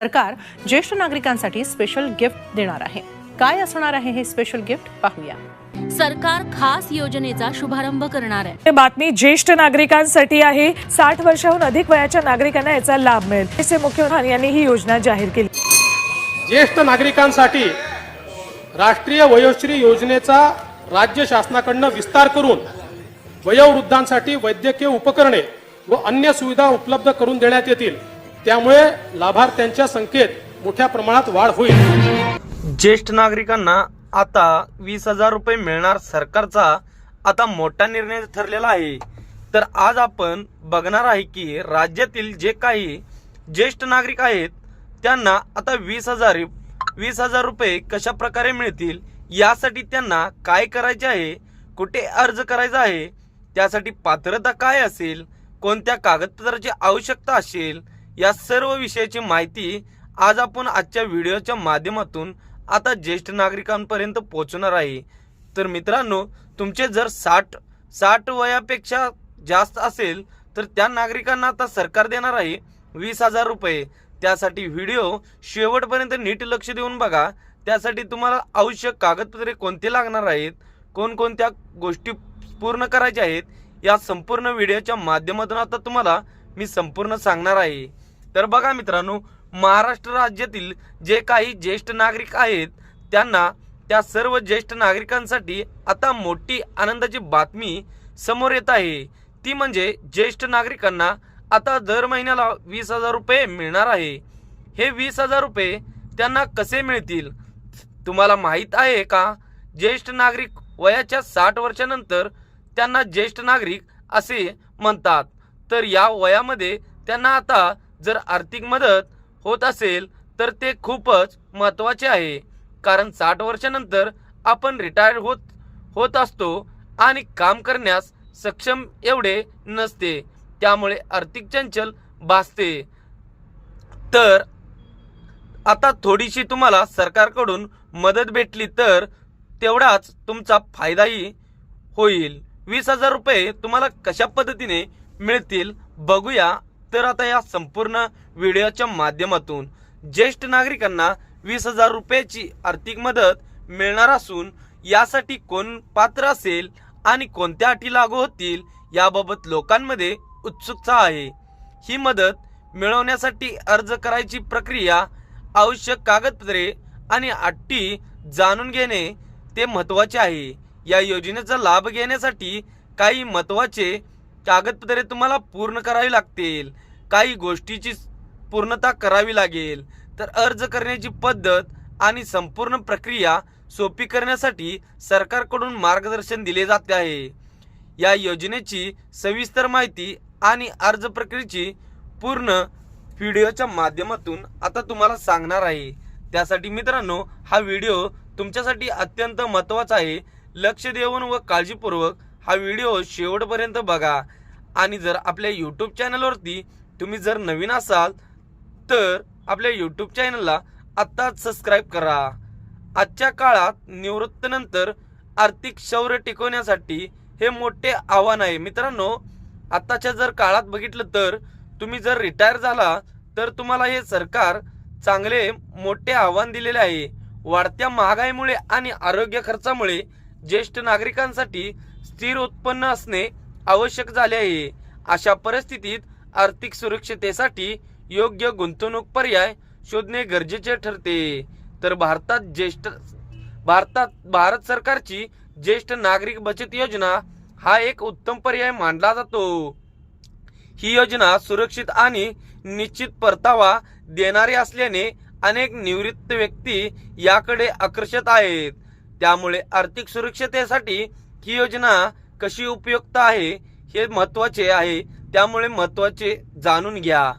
सरकार ज्येष्ठ नागरिकांसाठी स्पेशल गिफ्ट देणार आहे. काय असणार आहे हे स्पेशल गिफ्ट पाहूया. सरकार खास योजनेचा शुभारंभ करणार आहे. हे बातमी ज्येष्ठ नागरिकांसाठी आहे. साठ वर्षाहून अधिक वयाच्या नागरिकांना याचा लाभ मिळेल. मुख्यमंत्री यांनी ही योजना जाहीर केली. ज्येष्ठ नागरिकांसाठी राष्ट्रीय वयोश्री योजनेचा राज्य शासनाकडनं विस्तार करून वयोवृद्धांसाठी वैद्यकीय उपकरणे व अन्य सुविधा उपलब्ध करून देण्यात येतील. त्यामुळे लाभार्थ्यांच्या संख्येत मोठ्या प्रमाणात वाढ होईल. ज्येष्ठ नागरिकांना आता वीस हजार रुपये मिळणार सरकारचा आता मोठा निर्णय ठरलेला आहे. तर आज आपण बघणार आहे की राज्यातील जे काही ज्येष्ठ नागरिक आहेत त्यांना आता वीस हजार वीस हजार रुपये कशा प्रकारे मिळतील यासाठी त्यांना काय करायचे आहे कुठे अर्ज करायचा आहे त्यासाठी पात्रता काय असेल कोणत्या कागदपत्राची आवश्यकता असेल या सर्व विषयाची माहिती आज आपण आजच्या व्हिडिओच्या माध्यमातून आता ज्येष्ठ नागरिकांपर्यंत पोहोचणार आहे. तर मित्रांनो तुमचे जर साठ साठ वयापेक्षा जास्त असेल तर त्या नागरिकांना आता सरकार देणार आहे वीस हजार रुपये. त्यासाठी व्हिडिओ शेवटपर्यंत नीट लक्ष देऊन बघा. त्यासाठी तुम्हाला आवश्यक कागदपत्रे कोणते लागणार आहेत कोणकोणत्या गोष्टी पूर्ण करायच्या आहेत या संपूर्ण व्हिडिओच्या माध्यमातून आता तुम्हाला मी संपूर्ण सांगणार आहे. तर बघा मित्रांनो महाराष्ट्र राज्यातील जे काही ज्येष्ठ नागरिक आहेत त्यांना त्या सर्व ज्येष्ठ नागरिकांसाठी आता मोठी आनंदाची बातमी समोर येत आहे. ती म्हणजे ज्येष्ठ नागरिकांना आता दर महिन्याला वीस हजार रुपये मिळणार आहे. हे वीस हजार रुपये त्यांना कसे मिळतील? तुम्हाला माहीत आहे का? ज्येष्ठ नागरिक वयाच्या साठ वर्षानंतर त्यांना ज्येष्ठ नागरिक असे म्हणतात. तर या वयामध्ये त्यांना आता जर आर्थिक मदत होत असेल तर ते खूपच महत्त्वाचे आहे. कारण साठ वर्षानंतर आपण रिटायर होत होत असतो आणि काम करण्यास सक्षम एवढे नसते. त्यामुळे आर्थिक चंचल भासते. तर आता थोडीशी तुम्हाला सरकारकडून मदत भेटली तर तेवढाच तुमचा फायदाही होईल. वीस हजार रुपये तुम्हाला कशा पद्धतीने मिळतील बघूया. तर आता या संपूर्ण व्हिडिओच्या माध्यमातून ज्येष्ठ नागरिकांना वीस हजार रुपयाची आर्थिक मदत मिळणार असून यासाठी कोण पात्र असेल आणि कोणत्या अटी लागू होतील याबाबत लोकांमध्ये उत्सुकता आहे. ही मदत मिळवण्यासाठी अर्ज करायची प्रक्रिया आवश्यक कागदपत्रे आणि अटी जाणून घेणे ते महत्त्वाचे आहे. या योजनेचा लाभ घेण्यासाठी काही महत्त्वाचे कागदपत्रे तुम्हाला पूर्ण करावी लागतील. काही गोष्टीची पूर्णता करावी लागेल. तर अर्ज करण्याची पद्धत आणि संपूर्ण प्रक्रिया सोपी करण्यासाठी सरकारकडून मार्गदर्शन दिले जाते आहे. या योजनेची सविस्तर माहिती आणि अर्ज प्रक्रियेची पूर्ण व्हिडिओच्या माध्यमातून आता तुम्हाला सांगणार आहे. त्यासाठी मित्रांनो हा व्हिडिओ तुमच्यासाठी अत्यंत महत्त्वाचा आहे. लक्ष देऊन व काळजीपूर्वक हा व्हिडिओ शेवटपर्यंत बघा. आणि जर आपल्या यूट्यूब चॅनलवरती तुम्ही जर नवीन असाल तर आपल्या यूट्यूब चॅनलला आत्ताच सबस्क्राईब करा. आजच्या काळात निवृत्तीनंतर आर्थिक शौर्य टिकवण्यासाठी हे मोठे आव्हान आहे. मित्रांनो आत्ताच्या जर काळात बघितलं तर तुम्ही जर रिटायर झाला तर तुम्हाला हे सरकार चांगले मोठे आव्हान दिलेले आहे. वाढत्या महागाईमुळे आणि आरोग्य खर्चामुळे ज्येष्ठ नागरिकांसाठी स्थिर उत्पन्न असणे आवश्यक झाले आहे. अशा परिस्थितीत आर्थिक सुरक्षितेसाठी योग्य गुंतवणूक पर्याय शोधणे गरजेचे ठरते. तर भारतात ज्येष्ठ भारतात भारत सरकारची ज्येष्ठ नागरिक बचत योजना हा एक उत्तम पर्याय मानला जातो. ही योजना सुरक्षित आणि निश्चित परतावा देणारी असल्याने अनेक निवृत्त व्यक्ती याकडे आकर्षित आहेत. त्यामुळे आर्थिक सुरक्षतेसाठी ही योजना कशी उपयुक्त आहे हे महत्त्वाचे आहे. त्यामुळे महत्त्वाचे जाणून घ्या.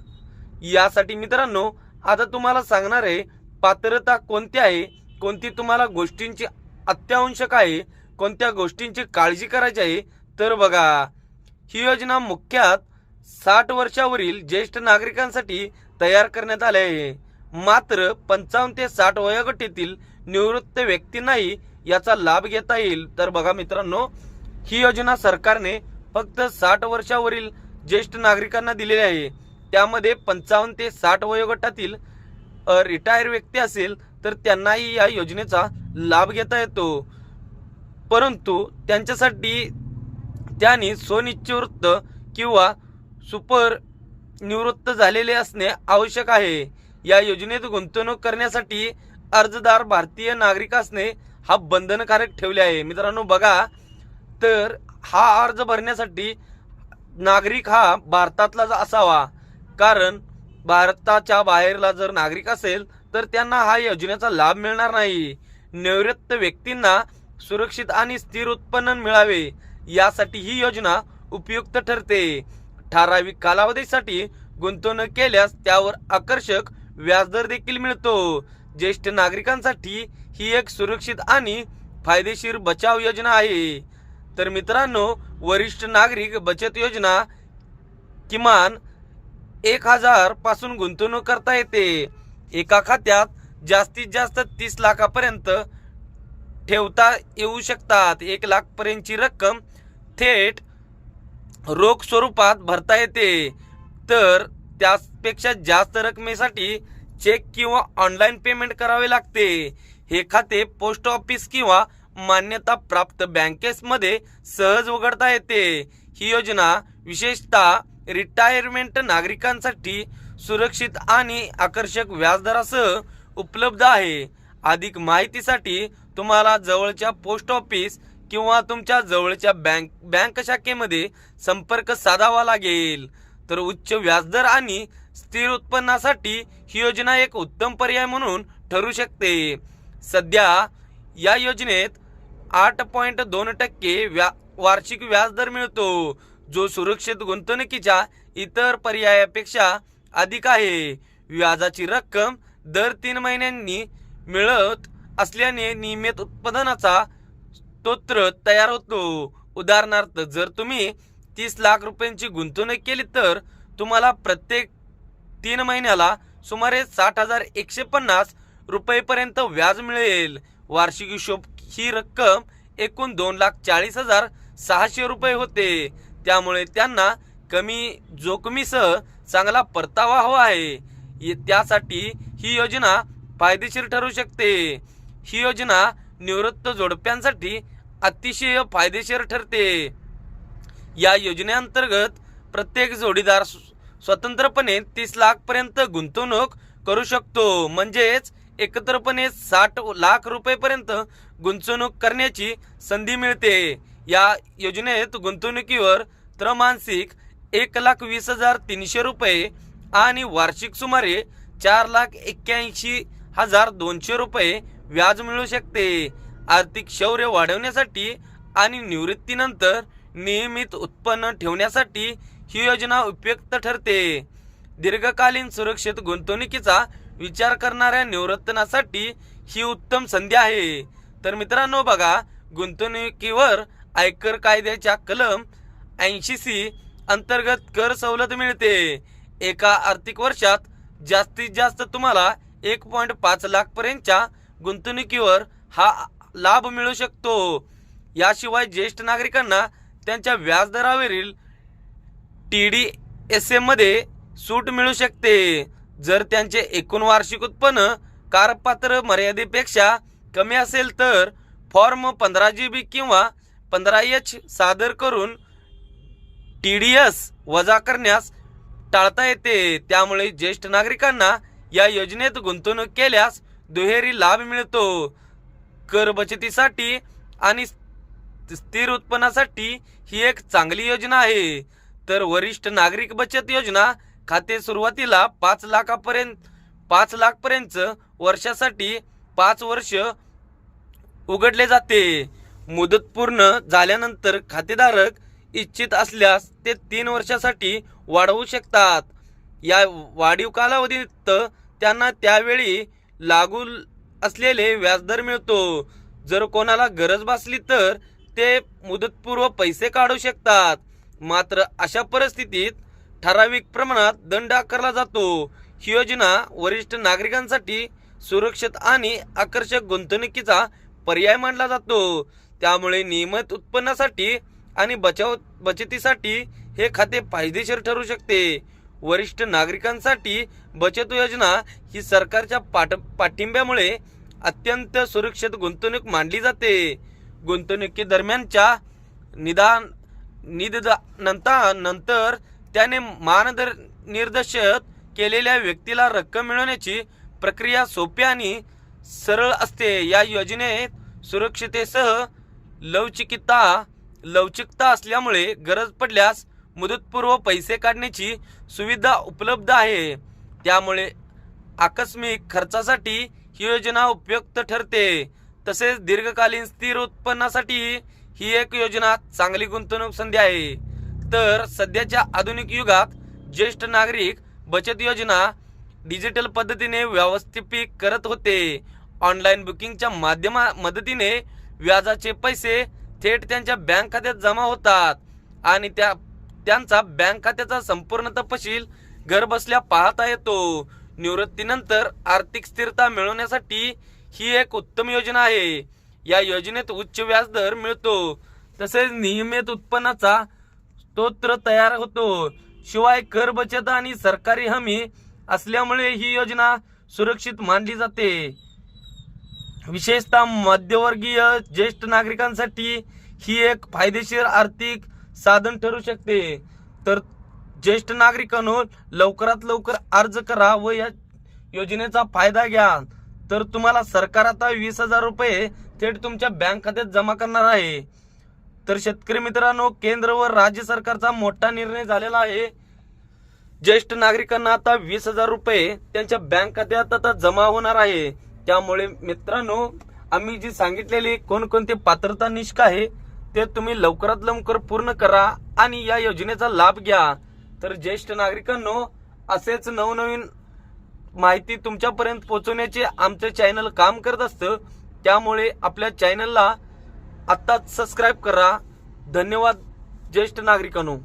यासाठी मित्रांनो आता तुम्हाला सांगणार आहे पात्रता कोणती आहे कोणती तुम्हाला गोष्टींची अत्यावश्यक आहे कोणत्या गोष्टींची काळजी करायची आहे तर बघा. ही योजना मुख्यात साठ वर्षावरील ज्येष्ठ नागरिकांसाठी तयार करण्यात आले आहे. मात्र पंचावन्न ते साठ वयोगटातील निवृत्त व्यक्तींनाही याचा लाभ घेता येईल. तर बघा मित्रांनो ही योजना सरकारने फक्त साठ वर्षावरील ज्येष्ठ नागरिकांना दिलेली आहे. त्यामध्ये पंचावन्न ते साठ वयोगटातील रिटायर व्यक्ती असेल तर त्यांनाही या योजनेचा लाभ घेता येतो. परंतु त्यांच्यासाठी त्यांनी स्वनिश्चिवृत्त किंवा सुपर निवृत्त झालेले असणे आवश्यक आहे. या योजनेत गुंतवणूक करण्यासाठी अर्जदार भारतीय नागरिक असणे हा बंधनकारक ठेवले आहे. मित्रांनो बघा. तर हा अर्ज भरण्यासाठी नागरिक हा भारतातलाच असावा. कारण भारताच्या बाहेरला जर नागरिक असेल तर त्यांना हा योजनेचा लाभ मिळणार नाही. निवृत्त व्यक्तींना सुरक्षित आणि स्थिर उत्पन्न मिळावे. यासाठी ही योजना उपयुक्त ठरते. ठराविक कालावधीसाठी गुंतवणूक केल्यास त्यावर आकर्षक व्याजदर देखील मिळतो. ज्येष्ठ नागरिकांसाठी ही एक सुरक्षित आणि फायदेशीर बचाव योजना आहे. तर मित्रांनो वरिष्ठ नागरिक बचत योजना किमान एक हजारपासून गुंतवणूक करता येते. एका खात्यात जास्तीत जास्त तीस लाखापर्यंत ठेवता येऊ शकतात. एक लाख पर्यंतची रक्कम थेट रोख स्वरूपात भरता येते. तर त्यापेक्षा जास्त रकमेसाठी चेक किंवा ऑनलाईन पेमेंट करावे लागते. हे खाते पोस्ट ऑफिस किंवा मान्यता प्राप्त बँकेसमध्ये सहज उघडता येते. ही योजना विशेषतः रिटायरमेंट नागरिकांसाठी सुरक्षित आणि आकर्षक व्याजदरासह उपलब्ध आहे. अधिक माहितीसाठी तुम्हाला जवळच्या पोस्ट ऑफिस किंवा तुमच्या जवळच्या बँक बँक शाखेमध्ये संपर्क साधावा लागेल. तर उच्च व्याजदर आणि स्थिर उत्पन्नासाठी ही योजना एक उत्तम पर्याय म्हणून ठरू शकते. सध्या या योजनेत आठ पॉईंट दोन टक्के व्या वार्षिक व्याजदर मिळतो जो सुरक्षित गुंतवणुकीच्या इतर पर्यायापेक्षा अधिक आहे. व्याजाची रक्कम दर तीन महिन्यांनी मिळत असल्याने नियमित उत्पादनाचा स्तोत्र तयार होतो. उदाहरणार्थ जर तुम्ही तीस लाख रुपयांची गुंतवणूक केली तर तुम्हाला प्रत्येक तीन महिन्याला सुमारे साठ हजार एकशे पन्नास रुपयेपर्यंत व्याज मिळेल. वार्षिक हिशोब ही रक्कम एकूण दोन लाख चाळीस हजार सहाशे रुपये होते. त्यामुळे त्यांना कमी जोखमीसह चांगला परतावा हवा आहे. त्यासाठी ही योजना फायदेशीर ठरू शकते. ही योजना निवृत्त जोडप्यांसाठी अतिशय फायदेशीर ठरते. या योजनेअंतर्गत प्रत्येक जोडीदार स्वतंत्रपणे तीस लाखपर्यंत गुंतवणूक करू शकतो. म्हणजेच एकत्रपणे साठ लाख रुपयेपर्यंत गुंतवणूक करण्याची संधी मिळते. या योजनेत गुंतवणुकीवर त्रमासिक एक लाख वीस हजार तीनशे रुपये आणि वार्षिक सुमारे चार लाख एक्क्याऐंशी हजार दोनशे रुपये व्याज मिळू शकते. आर्थिक शौर्य वाढवण्यासाठी आणि निवृत्तीनंतर नियमित उत्पन्न ठेवण्यासाठी ही योजना उपयुक्त ठरते. दीर्घकालीन सुरक्षित गुंतवणुकीचा विचार करणाऱ्या निवृत्तनासाठी ही उत्तम संधी आहे. तर मित्रांनो बघा गुंतवणुकीवर आयकर कायद्याच्या कलम ऐंशी सी अंतर्गत कर सवलत मिळते. एका आर्थिक वर्षात जास्तीत जास्त तुम्हाला एक पॉईंट पाच लाख पर्यंतच्या गुंतवणुकीवर हा लाभ मिळू शकतो. याशिवाय ज्येष्ठ नागरिकांना त्यांच्या व्याजदरावरील टी डी एस एममध्ये सूट मिळू शकते. जर त्यांचे एकूण वार्षिक उत्पन्न करपात्र मर्यादेपेक्षा कमी असेल तर फॉर्म पंधरा जी बी किंवा पंधरा एच सादर करून टी डी एस वजा करण्यास टाळता येते. त्यामुळे ज्येष्ठ नागरिकांना या योजनेत गुंतवणूक केल्यास दुहेरी लाभ मिळतो. कर बचतीसाठी आणि स्थिर उत्पन्नासाठी ही एक चांगली योजना आहे. तर वरिष्ठ नागरिक बचत योजना खाते सुरुवातीला पाच लाखापर्यंत पाच लाखपर्यंत वर्षासाठी पाच वर्ष उघडले जाते. मुदत पूर्ण झाल्यानंतर खातेधारक इच्छित असल्यास ते तीन वर्षासाठी वाढवू शकतात. या वाढीव कालावधीत त्यांना त्यावेळी लागू असलेले व्याजदर मिळतो. जर कोणाला गरज भासली तर ते मुदतपूर्व पैसे काढू शकतात. मात्र अशा परिस्थितीत ठराविक प्रमाणात दंड आकारला जातो. ही योजना वरिष्ठ नागरिकांसाठी सुरक्षित आणि आकर्षक गुंतवणुकीचा पर्याय मानला जातो. त्यामुळे नियमित उत्पन्नासाठी आणि बचाव बचतीसाठी हे खाते फायदेशीर ठरू शकते. वरिष्ठ नागरिकांसाठी बचत योजना ही सरकारच्या पाठ पाठिंब्यामुळे अत्यंत सुरक्षित गुंतवणूक मानली जाते. गुंतवणुकीदरम्यानच्या निदान निदानंतर नंतर त्याने मानदर निर्देशित केलेल्या व्यक्तीला रक्कम मिळवण्याची प्रक्रिया सोपी आणि सरळ असते. या योजनेत सुरक्षितेसह लवचिकता लवचिकता असल्यामुळे गरज पडल्यास मुदतपूर्व पैसे काढण्याची सुविधा उपलब्ध आहे. त्यामुळे आकस्मिक खर्चासाठी ही योजना उपयुक्त ठरते. तसेच दीर्घकालीन स्थिर उत्पन्नासाठी ही एक योजना चांगली गुंतवणूक संधी आहे. तर सध्याच्या आधुनिक युगात ज्येष्ठ नागरिक बचत योजना डिजिटल पद्धतीने व्यवस्थापित करत होते. ऑनलाईन बुकिंगच्या माध्यमा मदतीने व्याजाचे पैसे थेट त्यांच्या बँक खात्यात जमा होतात आणि त्या त्यांचा बँक खात्याचा संपूर्ण तपशील घरबसल्या पाहता येतो. निवृत्तीनंतर आर्थिक स्थिरता मिळवण्यासाठी ही एक उत्तम योजना आहे. या योजनेत उच्च व्याजदर मिळतो. तसेच नियमित उत्पन्नाचा स्तोत्र तयार होतो. शिवाय कर बचत आणि सरकारी हमी असल्यामुळे ही योजना सुरक्षित मानली जाते. विशेषतः मध्यवर्गीय ज्येष्ठ नागरिकांसाठी ही एक फायदेशीर आर्थिक साधन ठरू शकते. तर ज्येष्ठ नागरिकांनो लवकरात लवकर अर्ज करा व या योजनेचा फायदा घ्या. तर तुम्हाला सरकार आता वीस हजार रुपये थेट तुमच्या बँक खात्यात जमा करणार आहे. तर शेतकरी मित्रांनो केंद्र व राज्य सरकारचा मोठा निर्णय झालेला आहे. ज्येष्ठ नागरिकांना आता वीस हजार रुपये त्यांच्या बँक खात्यात आता जमा होणार आहे. त्यामुळे मित्रांनो आम्ही जी सांगितलेली कोणकोणती पात्रता निष्क आहे ते तुम्ही लवकरात लवकर पूर्ण करा आणि या योजनेचा लाभ घ्या. तर ज्येष्ठ नागरिकांनो असेच नवनवीन माहिती तुमच्यापर्यंत पोहोचवण्याचे आमचं चॅनल काम करत असतं. त्यामुळे आपल्या चॅनलला आत्ताच सबस्क्राईब करा. धन्यवाद ज्येष्ठ नागरिकांनो.